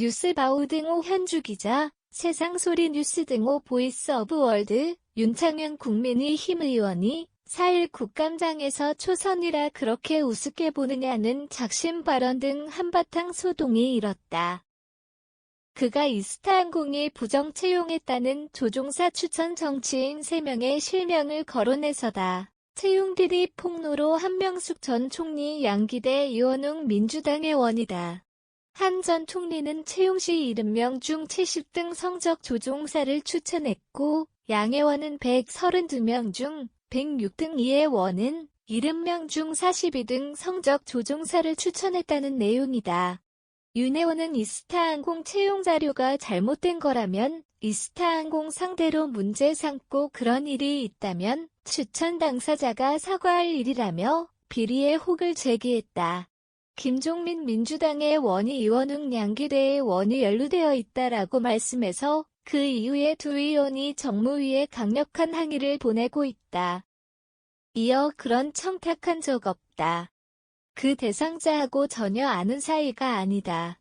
뉴스바우 등호 현주 기자, 세상소리 뉴스 등호 보이스 오브 월드, 윤창현 국민의힘 의원이 4일 국감장에서 초선이라 그렇게 우습게 보느냐는 작심 발언 등 한바탕 소동이 일었다. 그가 이스타항공이 부정 채용했다는 조종사 추천 정치인 3명의 실명을 거론해서다. 채용들이 폭로로 한명숙 전 총리 양기대 이원웅 민주당 의 원이다. 한 전 총리는 채용 시 70명 중 70등 성적 조종사를 추천했고 양혜원은 132명 중 106등 이혜원은 70명 중 42등 성적 조종사를 추천했다는 내용이다. 윤혜원은 이스타항공 채용 자료가 잘못된 거라면 이스타항공 상대로 문제 삼고 그런 일이 있다면 추천 당사자가 사과할 일이라며 비리의 혹을 제기했다. 김종민 민주당의 원이 이원웅 양기대의 원이 연루되어 있다라고 말씀해서 그 이후에 두 의원이 정무위에 강력한 항의를 보내고 있다. 이어 그런 청탁한 적 없다. 그 대상자하고 전혀 아는 사이가 아니다.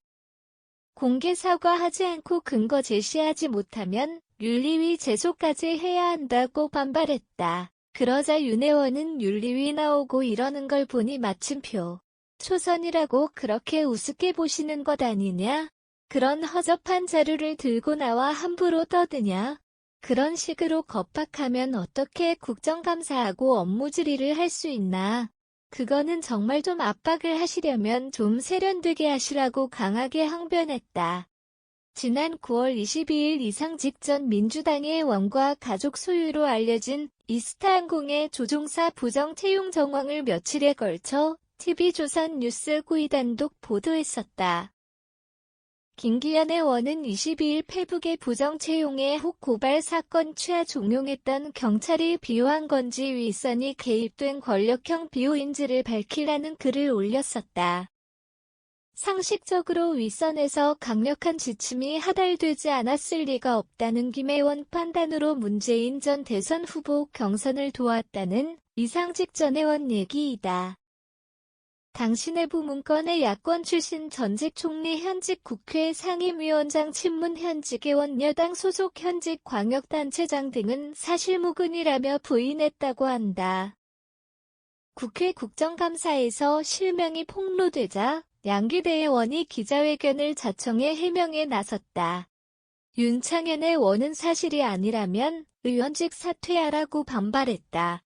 공개 사과하지 않고 근거 제시하지 못하면 윤리위 제소까지 해야 한다고 반발했다. 그러자 윤혜원은 윤리위 나오고 이러는 걸 보니 마침표. 초선이라고 그렇게 우습게 보시는 것 아니냐? 그런 허접한 자료를 들고 나와 함부로 떠드냐? 그런 식으로 겁박하면 어떻게 국정감사하고 업무 질의를 할 수 있나? 그거는 정말 좀 압박을 하시려면 좀 세련되게 하시라고 강하게 항변했다. 지난 9월 22일 이상 직전 민주당의 원과 가족 소유로 알려진 이스타항공의 조종사 부정 채용 정황을 며칠에 걸쳐 TV조선 뉴스 구이 단독 보도했었다. 김기현의 원은 22일 페북에 부정 채용의 혹 고발 사건 취하 종용했던 경찰이 비호한 건지 윗선이 개입된 권력형 비호인지를 밝히라는 글을 올렸었다. 상식적으로 윗선에서 강력한 지침이 하달되지 않았을 리가 없다는 김혜원 판단으로 문재인 전 대선 후보 경선을 도왔다는 이상 직 전 의원 얘기이다. 당신의 부문권의 야권 출신 전직 총리 현직 국회 상임위원장 친문 현직 의원 여당 소속 현직 광역단체장 등은 사실무근이라며 부인했다고 한다. 국회 국정감사에서 실명이 폭로되자 양기대 의원이 기자회견을 자청해 해명에 나섰다. 윤창현의 원은 사실이 아니라면 의원직 사퇴하라고 반발했다.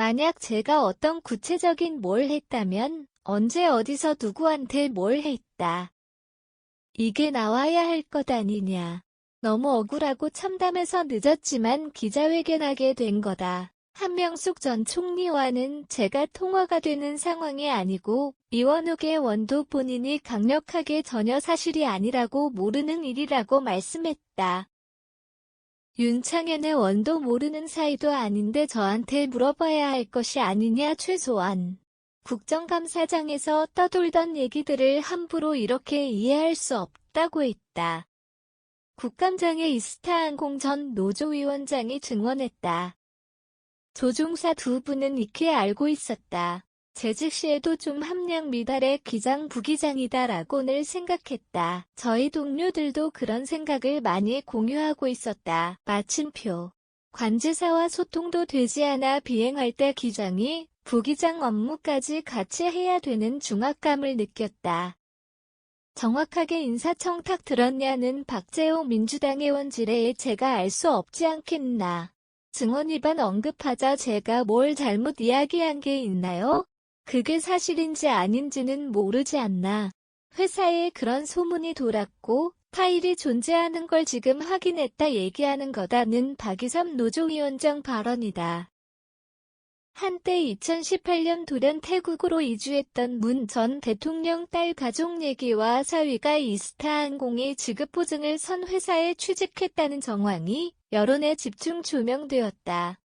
만약 제가 어떤 구체적인 뭘 했다면 언제 어디서 누구한테 뭘 했다. 이게 나와야 할 것 아니냐. 너무 억울하고 참담해서 늦었지만 기자회견하게 된 거다. 한명숙 전 총리와는 제가 통화가 되는 상황이 아니고 이원욱의 원도 본인이 강력하게 전혀 사실이 아니라고 모르는 일이라고 말씀했다. 윤창현의 원도 모르는 사이도 아닌데 저한테 물어봐야 할 것이 아니냐 최소한. 국정감사장에서 떠돌던 얘기들을 함부로 이렇게 이해할 수 없다고 했다. 국감장에 이스타항공 전 노조위원장이 증언했다. 조종사 두 분은 익히 알고 있었다. 재직 시에도 좀 함량 미달의 기장 부기장이다라고 늘 생각했다. 저희 동료들도 그런 생각을 많이 공유하고 있었다. 마침표. 관제사와 소통도 되지 않아 비행할 때 기장이 부기장 업무까지 같이 해야 되는 중압감을 느꼈다. 정확하게 인사청탁 들었냐는 박재호 민주당 의원 지뢰에 제가 알 수 없지 않겠나. 증언 위반 언급하자 제가 뭘 잘못 이야기한 게 있나요? 그게 사실인지 아닌지는 모르지 않나. 회사에 그런 소문이 돌았고 파일이 존재하는 걸 지금 확인했다 얘기하는 거다는 박이섭 노조위원장 발언이다. 한때 2018년 돌연 태국으로 이주했던 문 전 대통령 딸 가족 얘기와 사위가 이스타항공이 지급보증을 선 회사에 취직했다는 정황이 여론에 집중 조명되었다.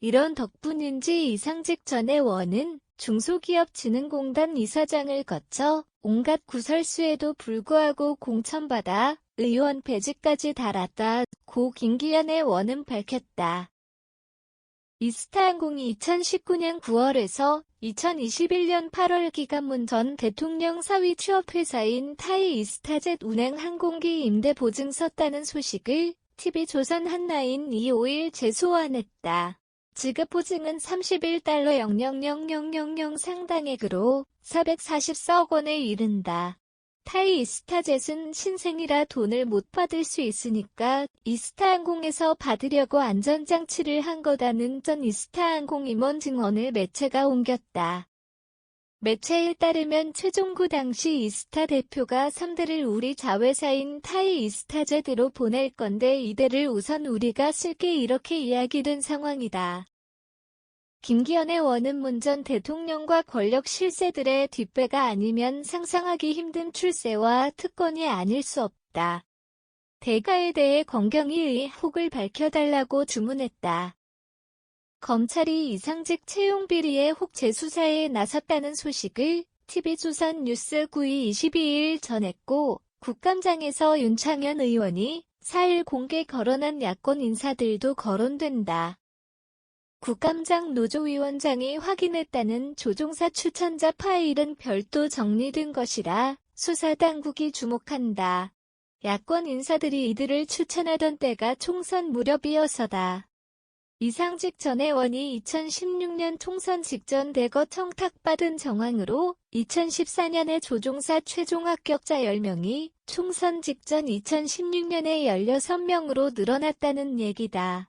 이런 덕분인지 이상직 전의 원은 중소기업진흥공단 이사장을 거쳐 온갖 구설수에도 불구하고 공천받아 의원 배지까지 달았다. 고 김기현의 원은 밝혔다. 이스타항공이 2019년 9월에서 2021년 8월 기간문 전 대통령 사위 취업회사인 타이 이스타젯 운행 항공기 임대 보증서 따는 소식을 TV조선 한나인 25일 재소환했다. 지급 보증은 31달러 0000000 상당액으로 440억 원에 이른다. 타이 이스타 젯은 신생이라 돈을 못 받을 수 있으니까 이스타항공에서 받으려고 안전장치를 한 거다는 전 이스타항공 임원 증언을 매체가 옮겼다. 매체에 따르면 최종구 당시 이스타 대표가 3대를 우리 자회사인 타이 이스타제대로 보낼 건데 이대를 우선 우리가 쓸게 이렇게 이야기된 상황이다. 김기현의 원은 문 전 대통령과 권력 실세들의 뒷배가 아니면 상상하기 힘든 출세와 특권이 아닐 수 없다. 대가에 대해 건경이 의혹을 밝혀달라고 주문했다. 검찰이 이상직 채용 비리의 혹 재 수사에 나섰다는 소식을 TV조선 뉴스 9위 22일 전했고 국감장에서 윤창현 의원이 4일 공개 거론한 야권 인사들도 거론된다. 국감장 노조위원장이 확인했다는 조종사 추천자 파일은 별도 정리된 것이라 수사당국이 주목한다. 야권 인사들이 이들을 추천하던 때가 총선 무렵이어서다. 이상직 전 의 원이 2016년 총선 직전 대거 청탁받은 정황으로 2014년에 조종사 최종 합격자 10명이 총선 직전 2016년에 16명으로 늘어났다는 얘기다.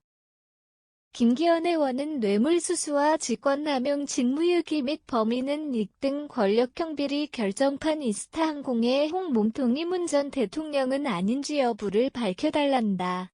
김기현 의원은 뇌물수수와 직권남용 직무유기 및 범인은 익등 권력형 비리 결정판 이스타항공의 홍 몸통이 문 전 대통령은 아닌지 여부를 밝혀달란다.